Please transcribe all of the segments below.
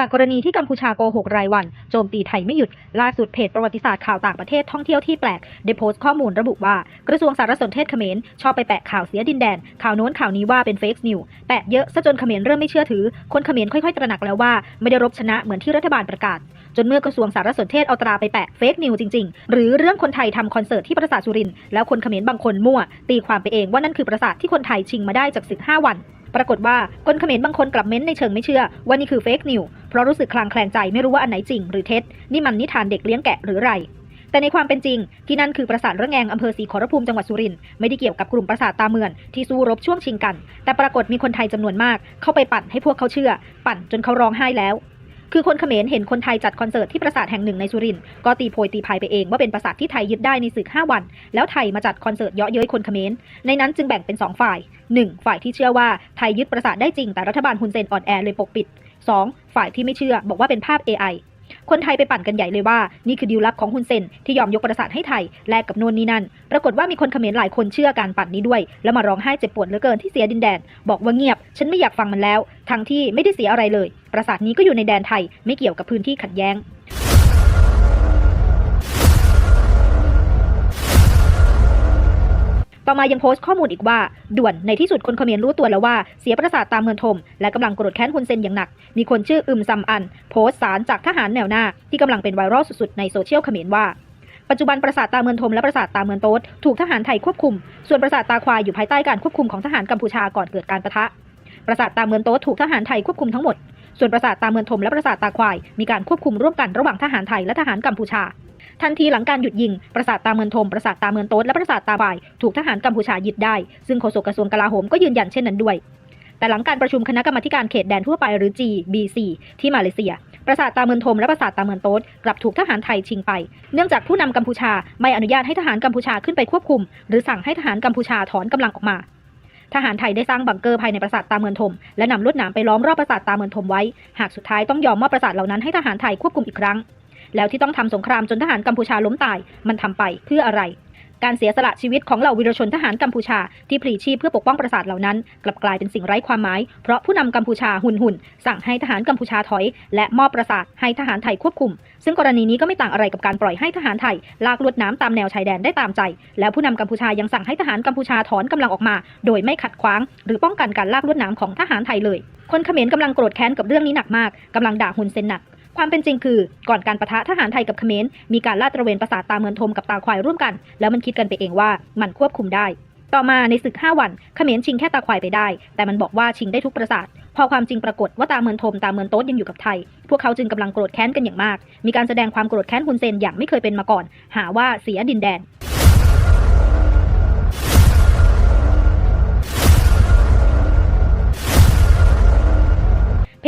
จากกรณีที่กัมพูชาโกหกรายวัน โจมตีไทยไม่หยุด ล่าสุดเพจประวัติศาสตร์ข่าวต่างประเทศท่องเที่ยวที่แปลก ได้โพสต์ข้อมูลระบุว่า กระทรวงสารสนเทศเขมรชอบไปแปะข่าวเสียดินแดน ข่าวโน้นข่าวนี้ว่าเป็นเฟกซ์นิวแปะเยอะซะจนเขมรเริ่มไม่เชื่อถือ คนเขมรค่อยๆ ตระหนักแล้วว่าไม่ได้รบชนะเหมือนที่รัฐบาลประกาศ จนเมื่อกระทรวงสารสนเทศเอาตราไปแปะเฟกนิวจริงๆ หรือเรื่องคนไทยทำคอนเสิร์ตที่ปราสาทสุรินทร์แล้วคนเขมรบางคนมั่ว ตีความไปเองว่านั่นคือปราสาทที่คนไทยชิงมาได้จากศึก5วัน ปรากฏว่าคนเขมรบางคนกลับเม้นในเชิงไม่เชื่อ ว่านี่คือเฟกนิวเพราะรู้สึกคลางแคลงใจไม่รู้ว่าอันไหนจริงหรือเท็จนี่มันนิทานเด็กเลี้ยงแกะหรือไรแต่ในความเป็นจริง ที่นั่นคือปราสาทระแงงอำเภอศรีขอรภูมิจังหวัดสุรินทร์ไม่ได้เกี่ยวกับกลุ่มปราสาทตาเมือนที่สู้รบช่วงชิงกัน แต่ปรากฏมีคนไทยจำนวนมากเข้าไปปั่นให้พวกเขาเชื่อ ปั่นจนเขาร้องไห้แล้ว คือคนเขมรเห็นคนไทยจัดคอนเสิร์ตที่ปราสาทแห่งหนึ่งในสุรินทร์ก็ตีโพยตีพายไปเองว่าเป็นปราสาทที่ไทยยึดได้ในศึก5วัน แล้วไทยมาจัดคอนเสิร์ตเยาะเย้ยคนเขมรในนั้นจึงแบ่งเป็น 2 ฝ่าย 1. ฝ่ายที่เชื่อว่าไทยยึดปราสาทได้จริงแต่รัฐบาลฮุนเซนอ่อนแอเลยปกปิด 2. ฝ่ายที่ไม่เชื่อบอกว่าเป็นภาพ AI คนไทยไปปั่นกันใหญ่เลยว่า นี่คือดีลลับของฮุนเซนที่ยอมยกประสาทให้ไทยแลกกับโน่นนี่นั่น ปรากฏว่ามีคนเขมรหลายคนเชื่อการปั่นนี้ด้วย แล้วมาร้องไห้เจ็บปวดเหลือเกินที่เสียดินแดน บอกว่าเงียบ ฉันไม่อยากฟังมันแล้ว ทั้งที่ไม่ได้เสียอะไรเลย ประสาทนี้ก็อยู่ในแดนไทยไม่เกี่ยวกับพื้นที่ขัดแย้ง ต่อมายังโพสต์ข้อมูลอีกว่า ด่วนในที่สุดคนเขมรรู้ตัวแล้วว่าเสียประสาทตามเมืองทม และกำลังโกรธแค้นฮุนเซนอย่างหนัก มีคนชื่ออึมซัมอัน โพสต์สารจากทหารแนวหน้า ที่กำลังเป็นไวรัลสุดๆในโซเชียลเขมรว่าปัจจุบันปราสาทตาเมืองทมและปราสาทตาเมืองโต๊ดถูกทหารไทยควบคุม ส่วนปราสาทตาควายอยู่ภายใต้การควบคุมของทหารกัมพูชาก่อนเกิดการปะทะ ปราสาทตาเมืองโต๊ดถูกทหารไทยควบคุมทั้งหมด ส่วนปราสาทตาเมืองทมและปราสาทตาควายมีการควบคุมร่วมกันระหว่างทหารไทยและทหารกัมพูชา ทันทีหลังการหยุดยิง ปราสาทตาเมืองทม ปราสาทตาเมืองโต๊ด และปราสาทตาบาย ถูกทหารกัมพูชายึดได้ ซึ่งโฆษกกระทรวงกลาโหมก็ยืนยันเช่นนั้นด้วย แต่หลังการประชุมคณะกรรมาการเขตแดนทั่วไปหรือ GBC ที่มาเลเซีย ปราสาทตาเมืองทมและปราสาทตาเมืองโต๊ดกลับถูกทหารไทยชิงไป เนื่องจากผู้นำกัมพูชาไม่อนุญาตให้ทหารกัมพูชาขึ้นไปควบคุม หรือสั่งให้ทหารกัมพูชาถอนกำลังออกมาทหารไทยได้สร้างบังเกอร์ภายในปราสาทตาเมืองทม และนำลวดหนามไปล้อมรอบปราสาทตาเมืองทมไว้ หากสุดท้ายต้องยอมมอบปราสาทเหล่านั้นให้ทหารไทยควบคุมอีกครั้ง แล้วที่ต้องทำสงครามจนทหารกัมพูชาล้มตาย มันทำไปเพื่ออะไร การเสียสละชีวิตของเหล่าวีรชนทหารกัมพูชาที่พลีชีพเพื่อปกป้องปราสาทเหล่านั้น กลับกลายเป็นสิ่งไร้ความหมาย เพราะผู้นำกัมพูชาหุนหุนสั่งให้ทหารกัมพูชาถอย และมอบปราสาทให้ทหารไทยควบคุม ซึ่งกรณีนี้ก็ไม่ต่างอะไรกับการปล่อยให้ทหารไทย ลากลวดน้ำตามแนวชายแดนได้ตามใจ แล้วผู้นำกัมพูชายังสั่งให้ทหารกัมพูชาถอนกำลังออกมา โดยไม่ขัดขวาง หรือป้องกันการลากลวดน้ำของทหารไทยเลยคนเขมรกำลังโกรธแค้นกับเรื่องนี้หนักมาก กำลังด่าฮุนเซนหนัก ความเป็นจริงคือก่อนการประทะทหารไทยกับเขมรมีการลาดตระเวนประสาทตาเมืองทมกับตาควายร่วมกัน แล้วมันคิดกันไปเองว่ามันควบคุมได้ ต่อมาในศึก 5 วันเขมรชิงแค่ตาควายไปได้ แต่มันบอกว่าชิงได้ทุกปราสาทพอความจริงปรากฏว่าตาเมือนทมตาเมือนโต๊ดยังอยู่กับไทย พวกเขาจึงกำลังโกรธแค้นกันอย่างมาก มีการแสดงความโกรธแค้นฮุนเซนอย่างไม่เคยเป็นมาก่อน หาว่าเสียดินแดน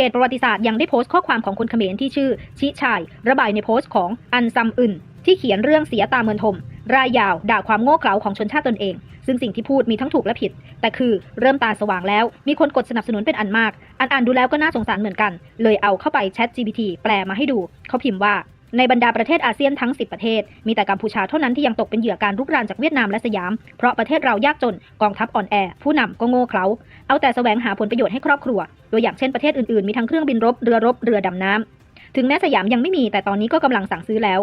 จประวัติศาสตร์ยังได้โพสต์ข้อความของคนเขมรที่ชื่อ ชิชาย ระบายในโพสต์ของอันซัมอึนที่เขียนเรื่องเสียตาเมือนทม รายยาวด่าความโง่เขลาของชนชาติตนเอง ซึ่งสิ่งที่พูดมีทั้งถูกและผิด แต่คือเริ่มตาสว่างแล้ว มีคนกดสนับสนุนเป็นอันมาก อันอ่านดูแล้วก็น่าสงสารเหมือนกัน เลยเอาเข้าไปแชท GPT แปลมาให้ดู เขาพิมพ์ว่า ในบรรดาประเทศอาเซียนทั้ง 10 ประเทศ มีแต่กัมพูชาเท่านั้นที่ยังตกเป็นเหยื่อการรุกรานจากเวียดนามและสยาม เพราะประเทศเรายากจนกองทัพอ่อนแอ ผู้นำก็โง่เขลาเอาแต่แสวงหาผลประโยชน์ให้ครอบครัว ตัวอย่างเช่นประเทศอื่นๆ มีทั้งเครื่องบินรบเรือรบเรือดำน้ำถึงแม้สยามยังไม่มีแต่ตอนนี้ก็กำลังสั่งซื้อแล้ว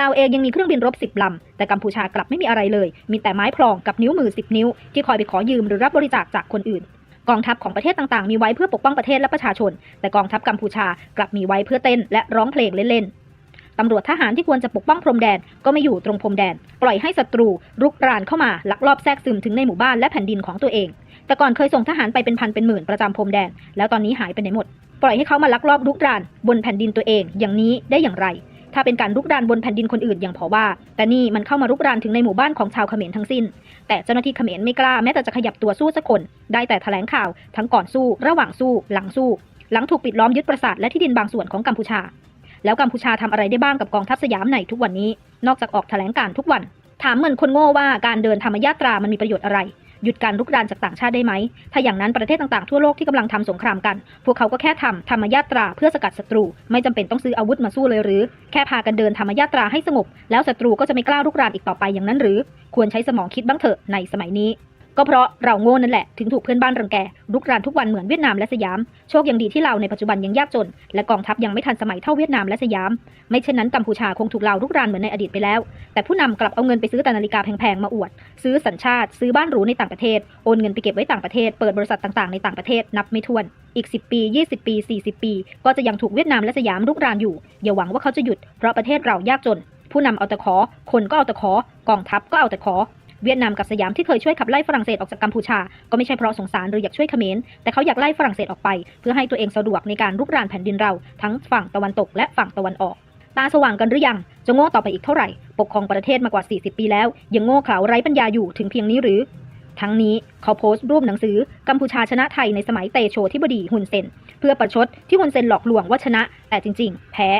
ลาวเองยังมีเครื่องบินรบ10ลำ แต่กัมพูชากลับไม่มีอะไรเลย มีแต่ไม้พลองกับนิ้วมือ10นิ้ว ที่คอยไปขอยืมหรือรับบริจาคจากคนอื่น กองทัพของประเทศต่างๆ มีไว้เพื่อปกป้องประเทศและประชาชน แต่กองทัพกัมพูชากลับมีไว้เพื่อเต้นและร้องเพลงเล่นๆ ตำรวจทหารที่ควรจะปกป้องพรมแดนก็ไม่อยู่ตรงพรมแดน ปล่อยให้ศัตรูรุกรานเข้ามาลักลอบแทรกซึมถึงในหมู่บ้านและแผ่นดินของตัวเอง แต่ก่อนเคยส่งทหารไปเป็นพันเป็นหมื่นประจำพรมแดน แล้วตอนนี้หายไปไหนหมด ปล่อยให้เขามาลักลอบรุกราน บนแผ่นดินตัวเอง อย่างนี้ได้อย่างไร ถ้าเป็นการรุกรานบนแผ่นดินคนอื่นอย่างพอว่า แต่นี่มันเข้ามารุกรานถึงในหมู่บ้านของชาวเขมรทั้งสิ้น แต่เจ้าหน้าที่เขมรไม่กล้าแม้แต่จะขยับตัวสู้สักคน ได้แต่แถลงข่าวทั้งก่อนสู้ ระหว่างสู้ หลังสู้ หลังถูกปิดล้อมยึดปราสาทและที่ดินบางส่วนของกัมพูชา แล้วกัมพูชาทำอะไรได้บ้างกับกองทัพสยามในทุกวันนี้ นอกจากออกแถลงการ์ทุกวัน ถามเหมือนคนโง่ว่าการเดินธรรมยาตรามันมีประโยชน์อะไร หยุดการรุกรานจากต่างชาติได้ไหม ถ้าอย่างนั้นประเทศต่างๆทั่วโลกที่กำลังทำสงครามกัน พวกเขาก็แค่ทำธรรมยาตราเพื่อสกัดศัตรู ไม่จำเป็นต้องซื้ออาวุธมาสู้เลยหรือ แค่พากันเดินธรรมยาตราให้สงบ แล้วศัตรูก็จะไม่กล้ารุกรานอีกต่อไปอย่างนั้นหรือ ควรใช้สมองคิดบ้างเถอะในสมัยนี้ ก็เพราะเราโง่นั่นแหละถึงถูกเพื่อนบ้านรังแกรุกรานทุกวันเหมือนเวียดนามและสยาม โชคยังดีที่เราในปัจจุบันยังยากจน และกองทัพยังไม่ทันสมัยเท่าเวียดนามและสยาม ไม่เช่นนั้นกัมพูชาคงถูกเรารุกรานเหมือนในอดีตไปแล้ว แต่ผู้นำกลับเอาเงินไปซื้อแต่นาฬิกาแพงๆมาอวด ซื้อสัญชาติ ซื้อบ้านหรูในต่างประเทศโอนเงินไปเก็บไว้ต่างประเทศเปิดบริษัทต่างๆในต่างประเทศนับไม่ถ้วนอีก 10 ปี 20 ปี 40 ปี ก็จะยังถูกเวียดนามและสยามรุกรานอยู่ อย่าหวังว่าเขาจะหยุด เพราะประเทศเรายากจน ผู้นำเอาแต่ขอ คนก็เอาแต่ขอ กองทัพก็เอาแต่ขอ เวียดนามกับสยามที่เคยช่วยขับไล่ฝรั่งเศสออกจากกัมพูชา ก็ไม่ใช่เพราะสงสารหรืออยากช่วยเขมร แต่เขาอยากไล่ฝรั่งเศสออกไป เพื่อให้ตัวเองสะดวกในการรุกรานแผ่นดินเราทั้งฝั่งตะวันตกและฝั่งตะวันออก ตาสว่างกันหรือยัง จะโง่ต่อไปอีกเท่าไหร่ ปกครองประเทศมากว่า 40 ปีแล้ว ยังโง่เขลาไร้ปัญญาอยู่ถึงเพียงนี้หรือทั้งนี้เขาโพสต์รูปหนังสือ กัมพูชาชนะไทยในสมัยเตโชที่บดีฮุนเซน เพื่อประชดที่ฮุนเซนหลอกลวงว่าชนะ แต่จริง ๆ แพ้